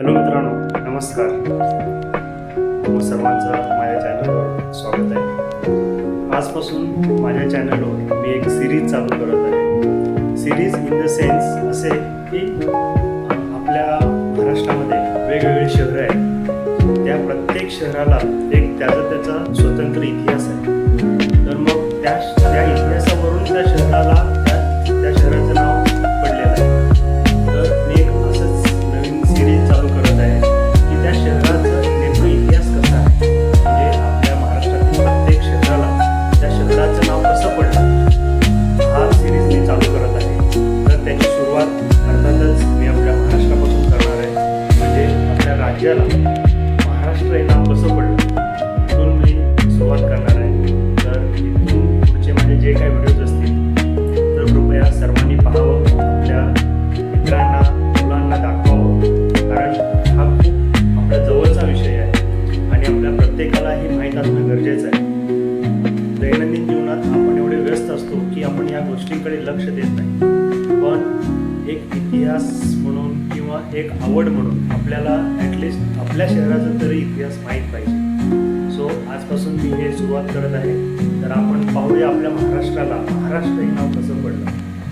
Hello मित्रांनो नमस्कार. सर्वांचं माझ्या चॅनलवर स्वागत आहे. आजपासून माझ्या चॅनलवर मी एक सिरीज चालू करत आहे. सिरीज इन द सेन्स असे की आपल्या महाराष्ट्रामध्ये वेगवेगळे शहरं आहेत. त्या प्रत्येक शहराला एक त्याचा त्याचा स्वतंत्र इतिहास आहे. तर मग त्या त्या इतिहासावरून त्या शहराला इतिहास म्हणून किंवा एक आवड म्हणून आपल्याला ॲटलिस्ट आपल्या शहराचा तरी इतिहास माहीत पाहिजे. सो आजपासून मी हे सुरुवात करत आहे. तर आपण पाहूया आपल्या महाराष्ट्राला. महाराष्ट्र हे नाव कसं पडलं?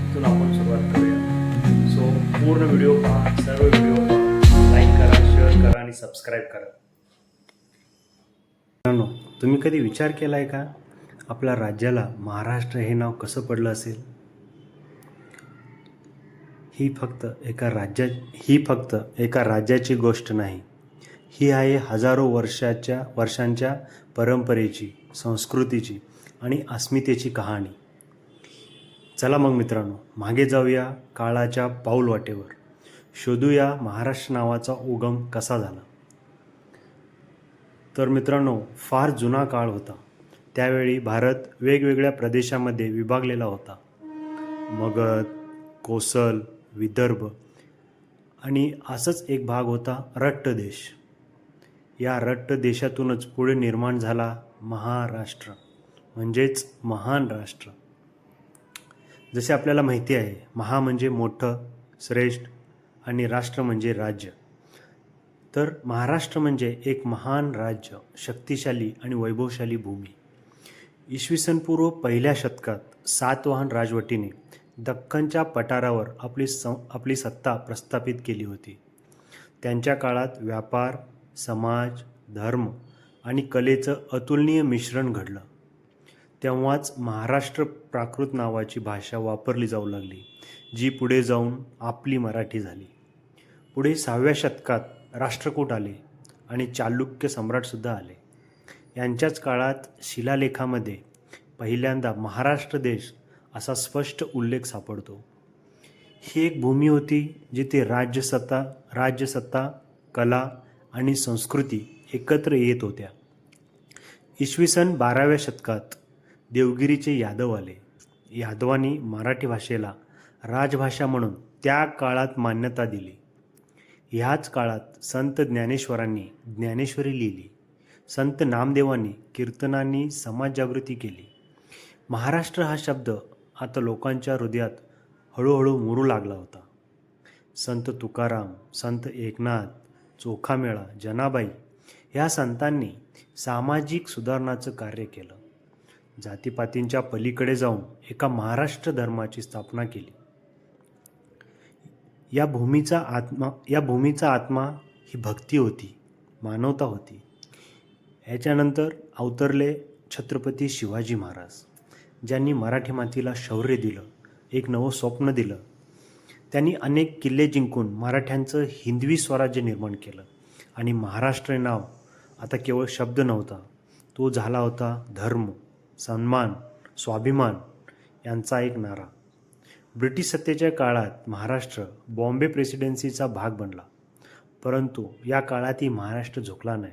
इथून आपण सुरुवात करूया. सो पूर्ण व्हिडिओ पहा सर्व व्हिडिओ पहा. लाईक करा शेअर करा आणि सबस्क्राईब करा. तुम्ही कधी विचार केला आहे का? आपल्या राज्याला महाराष्ट्र हे नाव कसं पडलं असेल? ही फक्त एका राज्या ही फक्त एका राज्याची गोष्ट नाही. ही आहे हजारो वर्षाच्या वर्षांच्या परंपरेची संस्कृतीची आणि अस्मितेची कहाणी. चला मग मित्रांनो मागे जाऊया काळाच्या पाऊलवाटेवर शोधूया महाराष्ट्र नावाचा उगम कसा झाला. तर मित्रांनो फार जुना काळ होता. त्यावेळी भारत वेगवेगळ्या प्रदेशामध्ये विभागलेला होता. मगध कोसल विदर्भ. आणि असंच एक भाग होता रट्ट देश या रट्ट देशातूनच पुढे निर्माण झाला महाराष्ट्र. म्हणजेच महान राष्ट्र. जसे आपल्याला माहिती आहे महा म्हणजे मोठं श्रेष्ठ आणि राष्ट्र म्हणजे राज्य. तर महाराष्ट्र म्हणजे एक महान राज्य शक्तिशाली आणि वैभवशाली भूमी. इसवी सन पूर्व पहिल्या शतकात सातवाहन राजवटीने दख्खनच्या पठारावर आपली स आपली सत्ता प्रस्थापित केली होती. त्यांच्या काळात व्यापार समाज धर्म आणि कलेचं अतुलनीय मिश्रण घडलं. तेव्हाच महाराष्ट्र प्राकृत नावाची भाषा वापरली जाऊ लागली जी पुढे जाऊन आपली मराठी झाली. पुढे सहाव्या शतकात राष्ट्रकूट आले आणि चालुक्य सम्राटसुद्धा आले. यांच्याच काळात शिलालेखामध्ये पहिल्यांदा महाराष्ट्र देश असा स्पष्ट उल्लेख सापडतो. ही एक भूमी होती जिथे राज्यसत्ता राज्यसत्ता कला आणि संस्कृती एकत्र येत होत्या. इसवी सन बाराव्या शतकात देवगिरीचे यादव आले. यादवांनी मराठी भाषेला राजभाषा म्हणून त्या काळात मान्यता दिली. ह्याच काळात संत ज्ञानेश्वरांनी ज्ञानेश्वरी लिहिली. संत नामदेवांनी कीर्तनांनी समाजजागृती केली. महाराष्ट्र हा शब्द आता लोकांच्या हृदयात हळूहळू मुरू लागला होता. संत तुकाराम संत एकनाथ चोखामेळा जनाबाई ह्या संतांनी सामाजिक सुधारणाचं कार्य केलं. जातीपातींच्या पलीकडे जाऊन एका महाराष्ट्र धर्माची स्थापना केली. या भूमीचा आत्मा या भूमीचा आत्मा ही भक्ती होती मानवता होती. याच्यानंतर अवतरले छत्रपती शिवाजी महाराज. ज्यांनी मराठी मातीला शौर्य दिलं एक नवं स्वप्न दिलं. त्यांनी अनेक किल्ले जिंकून मराठ्यांचं हिंदवी स्वराज्य निर्माण केलं. आणि महाराष्ट्र नाव आता केवळ शब्द नव्हता तो झाला होता धर्म सन्मान स्वाभिमान यांचा एक नारा. ब्रिटिश सत्तेच्या काळात महाराष्ट्र बॉम्बे प्रेसिडेन्सीचा भाग बनला परंतु या काळातही महाराष्ट्र झुकला नाही.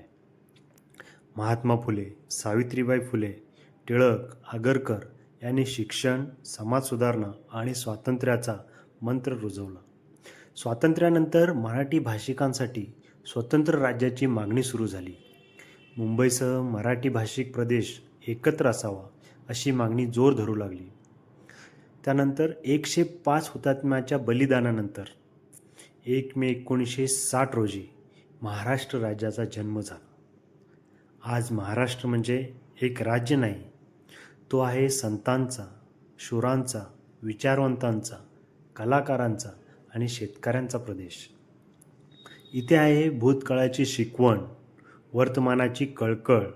महात्मा फुले सावित्रीबाई फुले टिळक आगरकर यांनी शिक्षण समाज सुधारणा आणि स्वातंत्र्याचा मंत्र रुजवला. स्वातंत्र्यानंतर मराठी भाषिकांसाठी स्वतंत्र राज्याची मागणी सुरू झाली. मुंबईसह मराठी भाषिक प्रदेश एकत्र असावा अशी मागणी जोर धरू लागली. त्यानंतर एकशे पाच हुतात्म्याच्या बलिदानानंतर एक मे एकोणीसशे साठ रोजी महाराष्ट्र राज्याचा जन्म झाला. आज महाराष्ट्र म्हणजे एक राज्य नाही तो आहे संतांचा शूरांचा विचारवंतांचा कलाकारांचा आणि शेतकऱ्यांचा प्रदेश. इथे आहे भूतकाळाची शिकवण वर्तमानाची कळकळ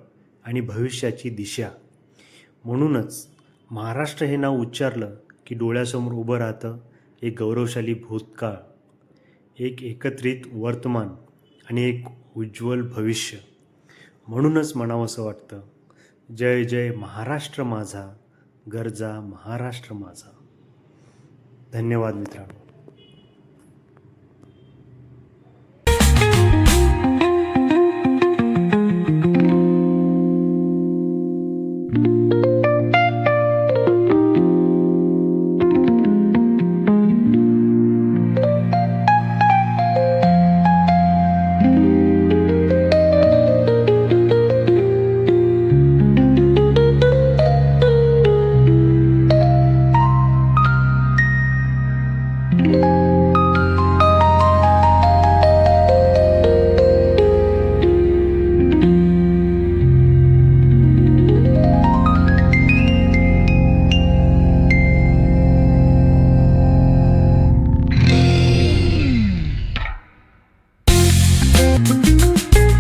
आणि भविष्याची दिशा. म्हणूनच महाराष्ट्र हे नाव उच्चारलं की डोळ्यासमोर उभं राहतं एक गौरवशाली भूतकाळ एक एकत्रित वर्तमान आणि एक उज्ज्वल भविष्य. म्हणूनच म्हणावंसं वाटतं जय जय महाराष्ट्र माझा गरजा महाराष्ट्र माझा. धन्यवाद मित्रांनो.